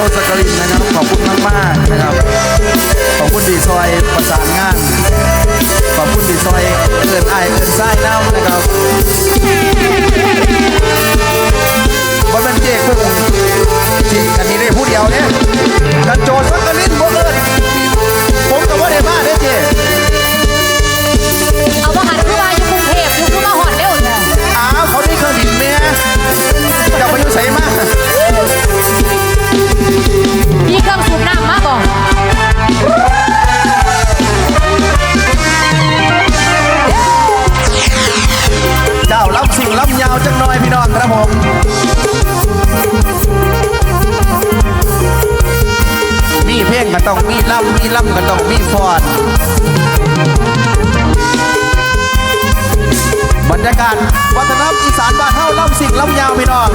จ้สกรินนะครับขอบคุณมากมากนะครับ ขอบคุณดีซอยประสานงาน ขอบคุณดีซอยเกิดไอเกิดไส้น่านะครับบนเป็นเจ๊กุ้งจริงอันนี้ได้พูดเดียวเนี่ยกันโจสักรินบ่เอิญผมกับว่าได้มาได้เจ๊ ต้องมีลำมีลำก็ต้องมีฟอนบรรยากาศวัฒนธรรมอีสานบ้านเฮาล่ำสิ่งล่ำยาวพี่น้อง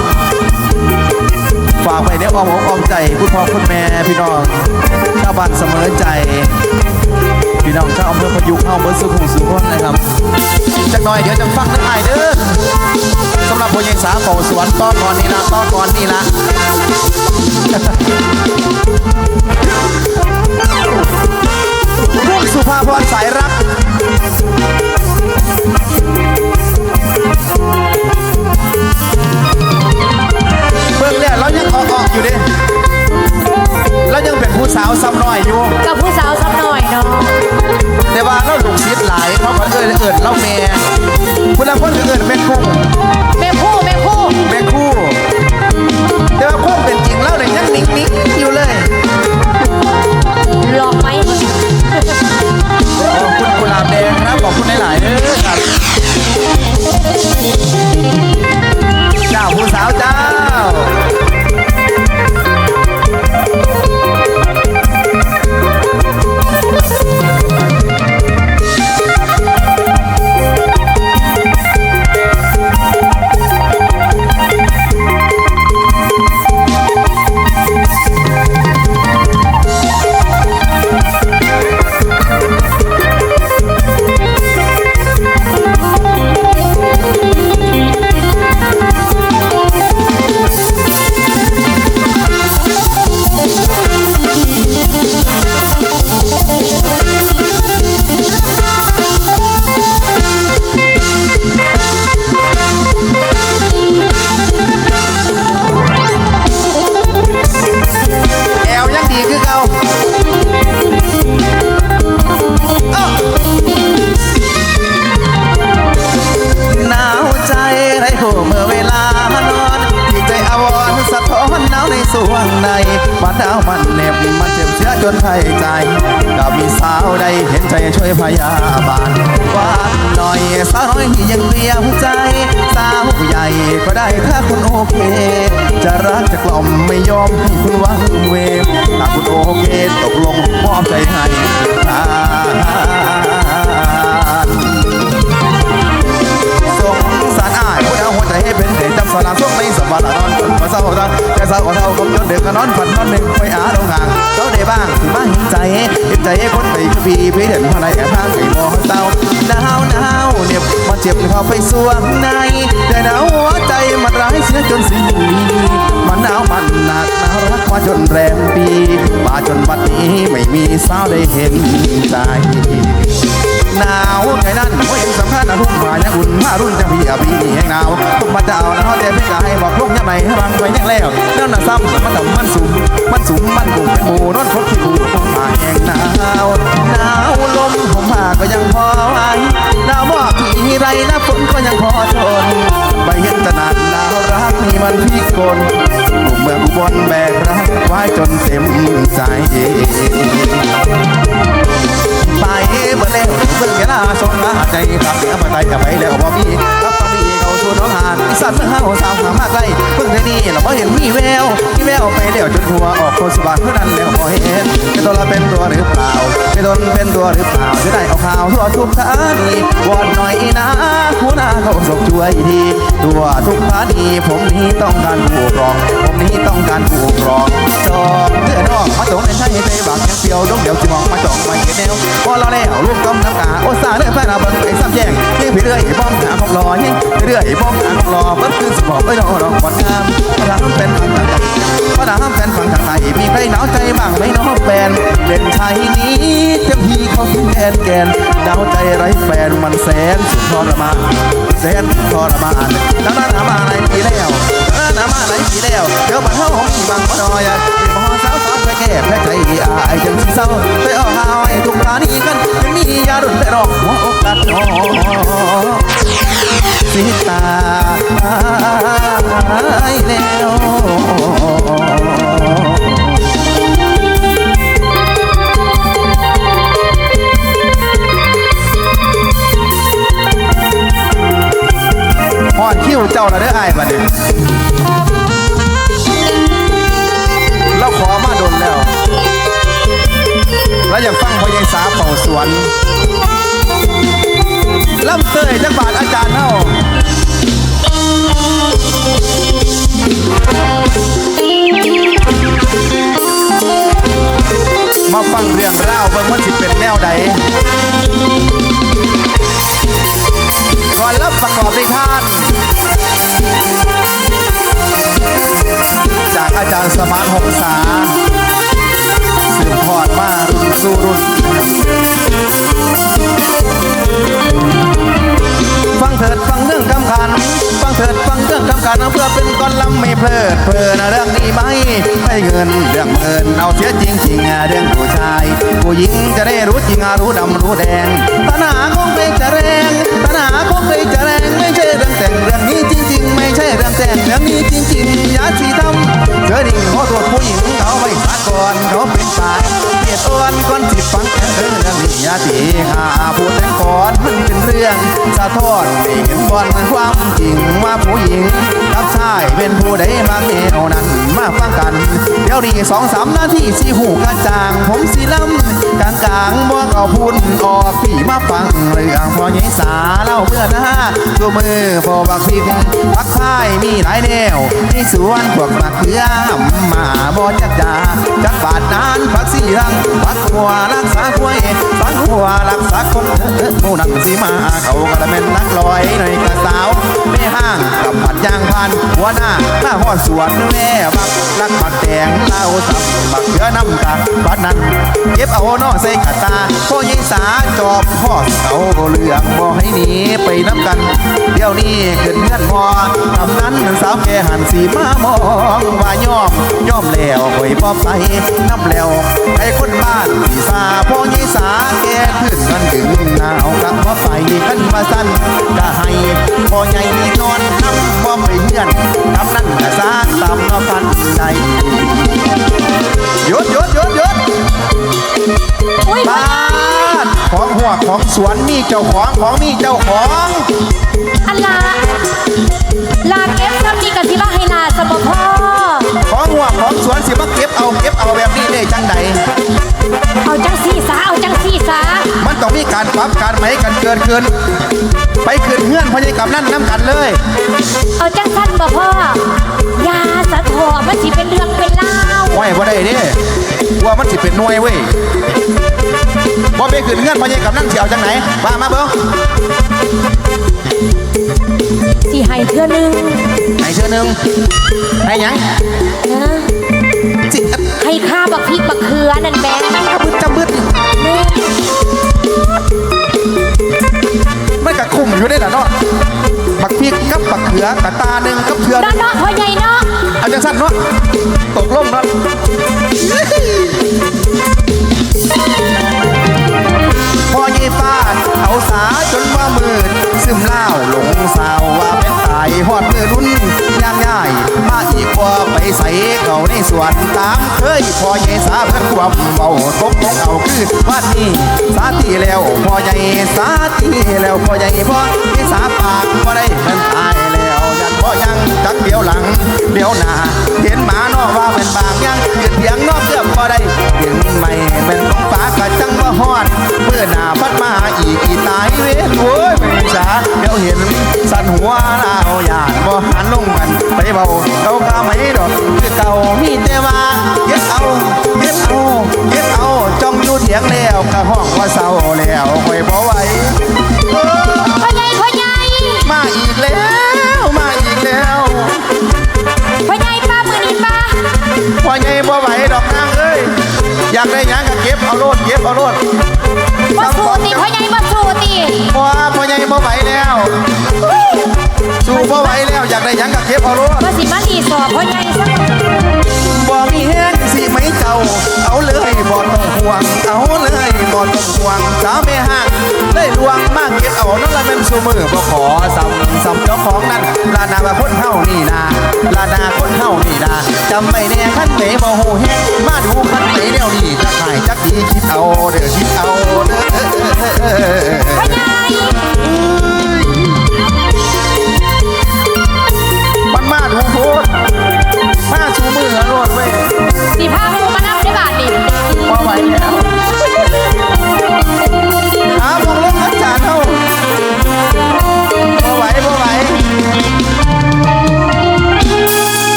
ฝากไปเนอ้อมอกอ้อมใจคุณพ่อคุณแม่พี่น้องชาวบ้านเสมอใจ น้องชาวอำเภอพยุเฮาเบอร์สุขุมสุขนนะครับจักหน่อยเดี๋ยวจะฟังทั้งไอายเด้อสำหรับพยังสาของสวนต้อก่อนนี่ละต้อก่อนนี่ละพุ่งสุภาพรสายรัก สาวมันเหน็บมันเจ็บเชื้อจนไข้ใจกับมีสาวใดเห็นใจช่วยพยาบาลว่าหน่อยสาวน้อยที่ยังเตียวใจ สาวใหญ่ก็ได้ถ้าคุณโอเค จะรักจะกล่อมไม่ยอมให้คุณวังเวถ้าคุณโอเคตกลงมอบใจให้ เป็นเด็กจำสลากส่งในสมบัตินอนมาเศร้าตอนแค่เศร้าก็เศร้าคมจนเด็กก็นอนฝันนอนหนึ่งไปอาลงห่างเศร้าได้บ้างถือมาเห็นใจเห็นใจคนไปคือพี่พี่เด่นพอในแอบทางไอ้มอเศร้าหนาวหนาวเหน็บมาเจ็บเข้าไปสวงในแต่หนาวหัวใจมันร้ายเสียจนสิ้นดีมันหนาวมันหนักหนาวรักมาจนแรมปีมาจนวันนี้ไม่มีสาวได้เห็นใจ หนาวไงนั่นโอ้ยสำคัญนะพุ่งมายังอุ่นมารุ่นจังพี่อาบีแห่งหนาวพุ่งมาเจ้านะเขาแต่พี่กายบอกพุ่งยังไงให้บังไปยังแล้วนั่นน่ะซ้ำมันต่ำมันสูงมันสูงมันกลุ่มเป็นหมู่นอนคดขี้หูพุ่งมาแห่งหนาวหนาวลมผมผ้าก็ยังพอไหวหนาวบอกพี่ไรนะฝนก็ยังพอทนไปเห็นตนานหนาวรักนี่มันพิกลกลุ่มเมืองอุบลแบกรักไว้จนเต็มใจ แววไปแล้วจนหัวออกโคสบานเพื่อนั้นแล้วบ่เห็นเป็นตัวละเป็นตัวหรือเปล่าเป็นตนเป็นตัวหรือเปล่าจะได้เอาข่าวทั่วทุกท่านีวอนหน่อยนะคุณอาเขาส่งช่วยทีตัวทุกท่านีผมนี้ต้องการผู้รอง ผมนี้ต้องการผู้รองจองเพื่อนอกมาตรงในใช้ใจบางยังเปียวดงเดียวจิมองมาจองมาเห็นแนวพอเราแล้วลูกต้มน้ำกาโอซาเรื่อยแฟนเอาบังไปซ้ำแย่งยิ่งไปเรื่อยบ้องหาของรอยิ่งไปเรื่อยบ้องหาของรอเบิ้ลคือสมองไปรอรองวันงามพระราเป็นฝั่งทา พระรามเป็นฝั่งทางไหนมีใครหนาวใจบ้างไหมน้องแฟนเด่นชัยนี้เต็มที่เขาพิแทนแกนดาวใจไร้แฟนมันแสนสุดทรมานแสนทรมานดังนั้นามาหลายปีแล้วนั้นหามาหลายปีแล้วเดี๋ยวมาเท่าของที่บางบ่ดอยอะที่มอสาวสาวไปแก้แพ้ใจอายจังเศร้าไปเอาหาไอ้ทุกทานีกันยังมียาดุนไปรอกหัวอกกัดหอ แล้วอยากฟังพ่อใหญ่สาเป่าสวนลำเตยจักบาทอาจารย์เฮามาฟังเรื่องราวเบิ่งว่าสิเป็นแนวใด เพลิดเพลินเรื่องนี้ไหมไม่เงินเรื่องเงินเอาเสียจริงจริงเรื่องผู้ชาย ผู้หญิงจะได้รู้จริงรู้ดำรู้แดงตัณหาคงไม่จะแรงตัณหาคงไม่จะแรงไม่ใช่เรื่องแต่งเรื่องนี้จริง ๆ ไม่ใช่เรื่องแต่งเรื่องนี้จริงๆอย่าสีทำเธอดิ่งขอโทษผู้หญิงเขาไม่สาก่อนเขาเป็นฝ่ายเกียดอ่อนก่อนสิฟังแค่เรื่องนี้อย่าตีหาพูดแต่ก่อนมันเป็นเรื่องสะท้อนไม่เห็นบอลความจริงว่าผู้หญิง กับชายเป็นผู้ใดบางแนวนั้นมาฟังกัน เดี๋ยวนี้สองสามนาทีสีหูกระจ่าง ผมสีลำกลางกลางๆบอกเอาพูนออกพี่มาฟังเรื่องพอใหญ่สาเล่าเมื่อหน้าตัวมือพอบักพิกพักพายมีหลายแนวที่สวนพวกบักเขือหมาบอจักจาจักบาดนานพักสีรังพักหัวรักษาควยสังหัวรักษาคนเอ้อหมูนังสีมาเขากระเม็นนักลอยหน่อยกระสาวไม่ห้างกับผัดยางพันหัวหน้าหน้าหอดสวนแม่บักรักบักแดงเล่าสับบักเขือน้ำตาบัดนั้นเก็บเอานอใส่กระตาพ่อยิงสาจอบพ่อเสาเหลืองบ่ให้หนีไปน้ำกัน เดี๋ยวนี้เกิดเงื่อนพอทำนั้นสาวแกหันสีมามองว่าย่อมย่อมแล้วหอยพ่อไปน้ำแล้วไอ้คนบ้านสีสาพ่อยิงสาแกขึ้นกันถึงหนาวกลับมาไปกันมาสั้นก็ให้ ของสวนมีเจ้าของของมีเจ้าของ อันลา ลาเก็บซ้ำนี่กันที่บ้าให้ลาสมบพอ ของหัวของสวนสิมาเก็บเอาเก็บเอาแบบนี้ได้จังใดเอาจังสีสาเอาจังสีสามันต้องมีการปรับการไหมกันเกินขึ้นไปขึ้นเงื่อนพญายกับนั่นน้ำกันเลย เอาจังสั้นบ่พ่อยาสะทอมันสิเป็นเรื่องเป็นเล่าวไหวบ่ได้เด้กลัวมันสิเป็นหน่วยเว้ยบ่ไปขึ้นเงื่อนพญายกับนั่นสิเอาจังไหนมามาเบิ่งสิให้เทื่อหนึงให้เชื่ อหนึ่งให้หยังนะจิให้ข้าบักพริกบักเขือนั่นแม่บึดจำบึดแม่ไม่กะคุ่มอยู่ได้ล่ะเนาะบักพริกกับบักเขือกะตาหนึ่งกับเขือหเนาะนึ่งเนาะพ่อใหญ่เนาะเอาจังสั้นเนาะตกลงเนาะพอยีฟาดเอาสาจนว่ามืดซึมเล่าวหลงสาวว่าเป็นตายหอดมือรุ่นย่างย่าย มาอีกว่าไปใส่เขาในสวนตามเคยพอใหญ่สาเพื่อนความเบาตกของเอาคือวันนี้สาตีแล้วพอใหญ่สาตีแล้วพอใหญ่พอใหญ่สาปากพอได้เป็นตายแล้วยันพอยังจักเดียวหลังเดียวหน้าเห็นหมานอกว่าเป็นบางยังยืนเถียงนอกเกือบพอได้เห็นไม่เป็นของฟ้ากะจังว่าฮอดเมื่อหน้าพัดมาอีกอีตายเว้นโว้ย ไม่สาเดี๋ยวเห็นสั่นหัวลาวหยาดบ่หันลงกันไปเบาเก่าก็ไม่ดอกคือเก่ามีแต่ว่าเก็บเอาเก็บเอาเก็บเอาจ้องอยู่เถียงแล้วกะห้องว่าเศร้าแล้วคอยบ่ไหวเออพ่อใหญ่พ่อใหญ่มาอีกแล้วมาอีกแล้วพ่อใหญ่ป้ามือนี้ป้าพ่อใหญ่บ่ไหวดอกนางเอ้ยอยากได้หยังก็เก็บเอาโลดเก็บเอาโลดบ่สู้ติพ่อใหญ่บ่สู้ติ พ่อพ่อใหญ่บ่ไหวแล้ว สู้บ่ไหวแล้วอยากได้หยังก็เก็บเอาโลดว่าสิมารีสอร์ทพ่อใหญ่สักบ่มีแห้งสิไหมเจ้า เอาเลยบ่ต้องห่วง เอาเลยบ่ต้องห่วงสาวแม่ห้างได้ลวงมากเก็บเอานั่นละแม่นซุมือบ่ขอซ้ำซ้ำเจ้าของนั้นลานาว่าคนเฮานี่นาลานาคนเฮานี่นาจำไม่แน่คันไหนบ่ฮู้แฮงมาดูคันไหนแนวนี้จะขายจักดีคิดเอาเด้อคิดเอา